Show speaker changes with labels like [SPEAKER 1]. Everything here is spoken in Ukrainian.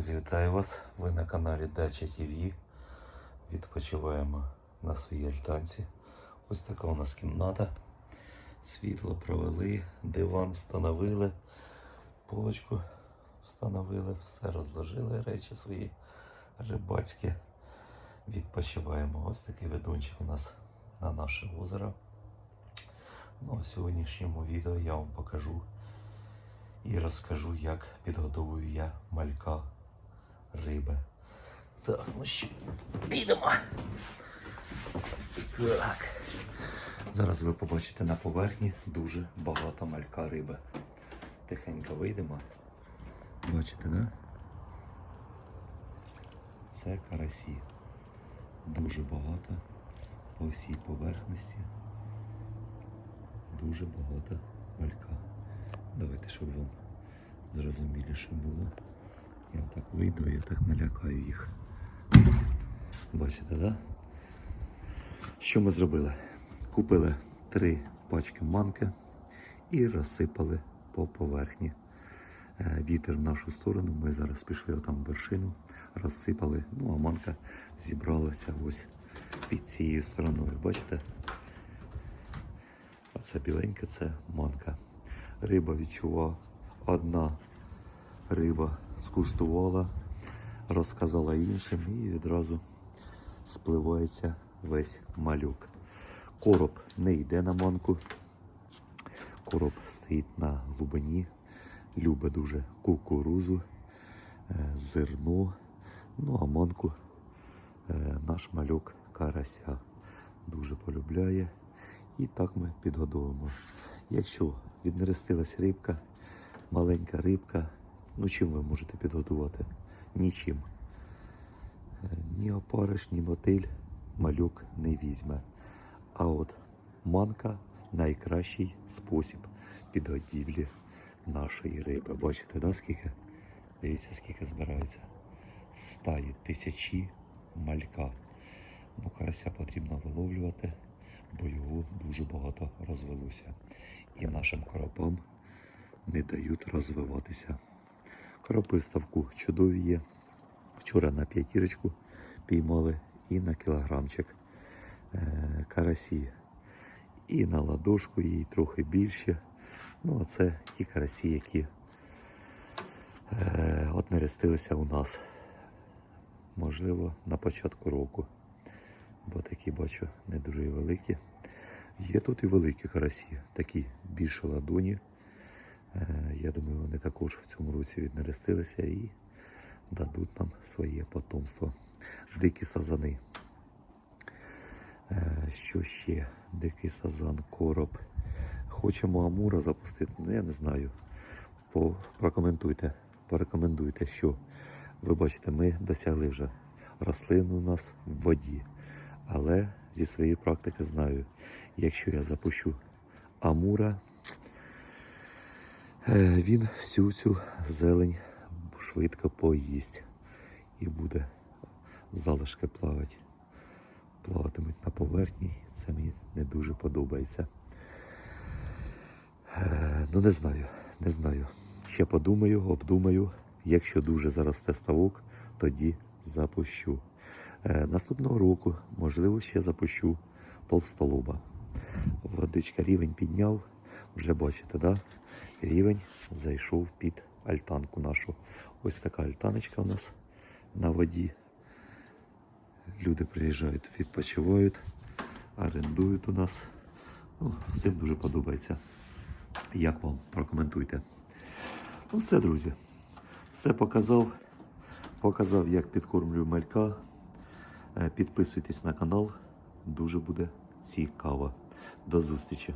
[SPEAKER 1] Друзі, вітаю вас! Ви на каналі Дача ТВ. Відпочиваємо на своїй альтанці. Ось така у нас кімната. Світло провели, диван встановили, полочку встановили, все розложили, речі свої рибацькі. Відпочиваємо. Ось такий ведунчик у нас на наше озеро. Ну, в сьогоднішньому відео я вам покажу і розкажу, як підготовую я малька риби. Так, ну що, підемо. Так. Зараз ви побачите на поверхні дуже багато малька риби. Тихенько вийдемо. Бачите, да? Це карасі. Дуже багато по всій поверхності. Дуже багато малька. Давайте, щоб вам зрозуміліше було. Я так вийду, я так налякаю їх. Бачите? Да? Що ми зробили? Купили три пачки манки і розсипали по поверхні. Е, Вітер в нашу сторону. Ми зараз пішли там вершину, розсипали. Ну, а манка зібралася ось під цією стороною. Бачите? Оце біленьке це манка. Риба відчувала. Одна риба скуштувала, розказала іншим і відразу спливається весь малюк. Короб не йде на манку. Короб стоїть на глибині, любить дуже кукурузу, е, зерно. Ну а манку е, наш малюк карася дуже полюбляє. І так ми підгодовуємо. Якщо віднерестилась рибка, маленька рибка, ну чим ви можете підготувати? Нічим. Е, Ні опариш, ні мотиль малюк не візьме. А от манка найкращий спосіб підгодівлі нашої риби. Бачите, да, скільки? Дивіться, скільки збирається. Стаї тисячі малька. Ну, карася потрібно виловлювати, бо його дуже багато розвелося. І нашим коропам не дають розвиватися. Коропи в ставку чудові є. Вчора на п'ятірочку піймали і на кілограмчик е, карасі. І на ладошку їй трохи більше. Ну, а це ті карасі, які е, от нерестилися у нас. Можливо, на початку року. Бо такі бачу не дуже великі. Є тут і великі карасі, такі більше ладоні. Е, Я думаю, вони також в цьому році віднерестилися і дадуть нам своє потомство. Дикі сазани. Е, Що ще? Дикий сазан, короб. Хочемо амура запустити, ну я не знаю. По, прокоментуйте, порекомендуйте, що ви бачите, ми досягли вже рослин у нас в воді. Але зі своєї практики знаю, якщо я запущу амура, він всю цю зелень швидко поїсть і буде залишки плавати. Плаватимуть на поверхні. Це мені не дуже подобається. Е, Ну, не знаю, не знаю. Ще подумаю, обдумаю. Якщо дуже заросте ставок, тоді запущу. Е, Наступного року, можливо, ще запущу толстолоба. Водичка рівень підняв, вже бачите, да? рівень зайшов під альтанку нашу. Ось така альтаночка у нас на воді. Люди приїжджають, відпочивають, орендують у нас. Ну, всім дуже подобається. Як вам? Прокоментуйте. Ну, все, друзі. Все показав. Показав, як підкормлюю малька. Е, Підписуйтесь на канал. Дуже буде цікаво. До зустрічі.